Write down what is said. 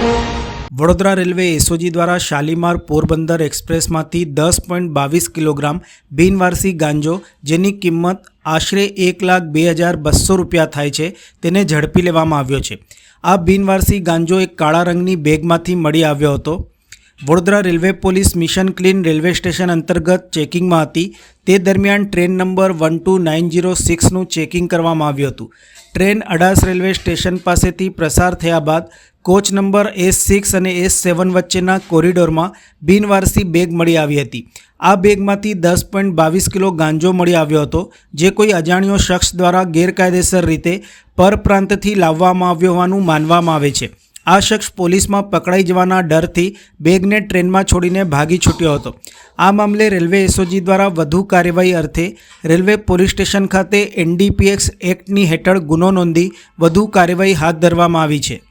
Vadodara railway SOG દ્વારા શાલીમાર પોરબંદર એક્સપ્રેસમાંથી દસ point બાવીસ કિલોગ્રામ બિનવારસી ગાંજો, જેની કિંમત આશરે એક લાખ બે હજાર બસો રૂપિયા થાય છે, તેને ઝડપી લેવામાં આવ્યો છે. આ બિનવારસી ગાંજો એક કાળા રંગની બેગમાંથી મળી આવ્યો હતો. Vadodara railway police mission clean railway station અંતર્ગત ચેકિંગમાં હતી. તે દરમિયાન train number one two nine zero સિક્સનું checking કરવામાં આવ્યું હતું. ટ્રેન અડાસ રેલવે સ્ટેશન પાસેથી પ્રસાર થયા બાદ કોચ નંબર એસ સિક્સ અને એસ સેવન વચ્ચેના કોરિડોરમાં બિનવારસી બેગ મળી આવી હતી. આ બેગમાંથી દસ પોઈન્ટ બાવીસ કિલો ગાંજો મળી આવ્યો હતો, જે કોઈ અજાણ્યો શખ્સ દ્વારા ગેરકાયદેસર રીતે પરપ્રાંતથી લાવવામાં આવ્યો હોવાનું માનવામાં આવે છે. આ શખ્સ પોલીસમાં પકડાઈ જવાના ડરથી બેગને ટ્રેનમાં છોડીને ભાગી છૂટ્યો હતો. આ મામલે રેલવે એસઓજી દ્વારા વધુ કાર્યવાહી અર્થે રેલવે પોલીસ સ્ટેશન ખાતે એનડીપીએક્સ એક્ટની હેઠળ ગુનો નોંધી વધુ કાર્યવાહી હાથ ધરવામાં આવી છે.